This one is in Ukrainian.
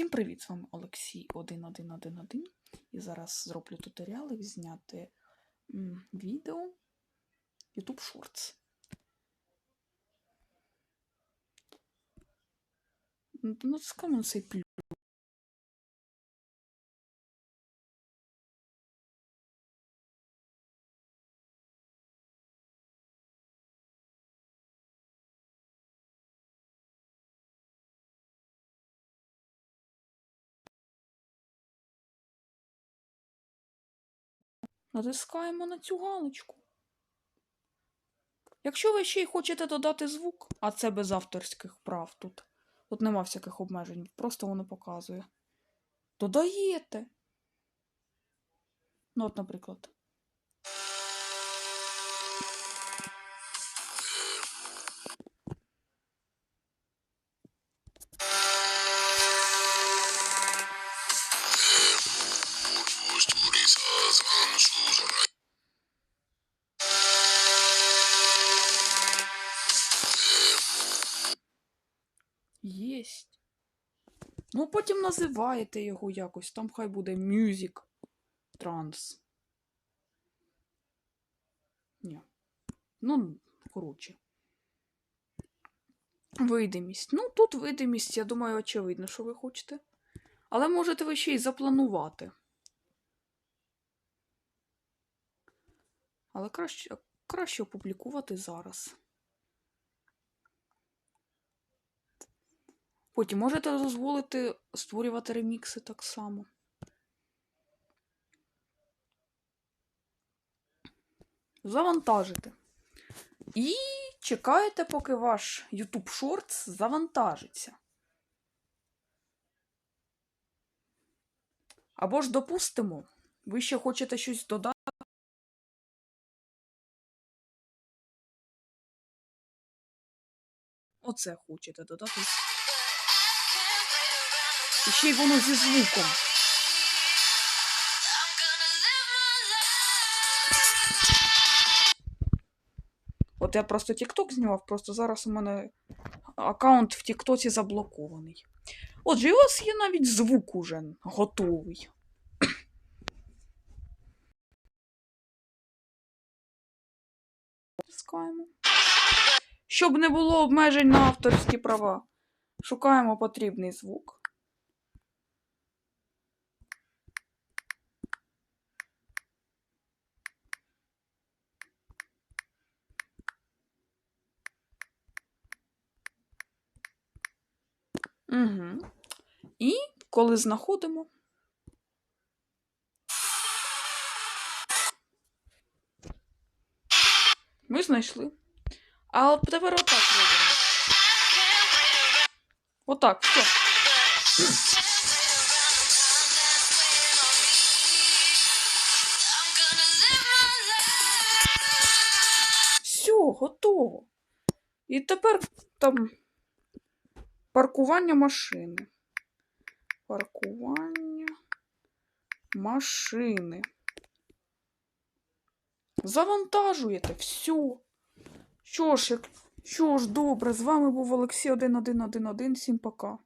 Всім привіт! З вами Олексій 1111. І зараз зроблю туторіал, як зняти відео YouTube Shorts. Ну, Натискаємо цей плюс. Натискаємо на цю галочку. Якщо ви ще й хочете додати звук, а це без авторських прав тут. Тут нема всяких обмежень, просто воно показує. Додаєте. Ну, от, наприклад. Єсть. Ну, потім називаєте його якось. Там хай буде Music Trans. Ні. Ну, коротше. Видимість. Ну, тут видимість, я думаю, очевидно, що ви хочете. Але можете ви ще й запланувати. Але краще, краще опублікувати зараз. Потім можете дозволити створювати ремікси так само. Завантажити. І чекаєте, поки ваш YouTube Shorts завантажиться. Або ж допустимо, ви ще хочете щось додати. Оце хочете додати. І ще й воно зі звуком. От я просто TikTok знімав, просто зараз у мене аккаунт в Тіктоці заблокований. Отже, і у вас є навіть звук уже готовий. Натискаємо. Щоб не було обмежень на авторські права. Шукаємо потрібний звук. Угу. І коли знаходимо. Ми знайшли. А от тепер отак робимо. Отак, все. Все, готово. І тепер там паркування машини. Паркування машини. Завантажуєте все. Що ж, що ж, добре, з вами був Олексій 1111. Всім пока.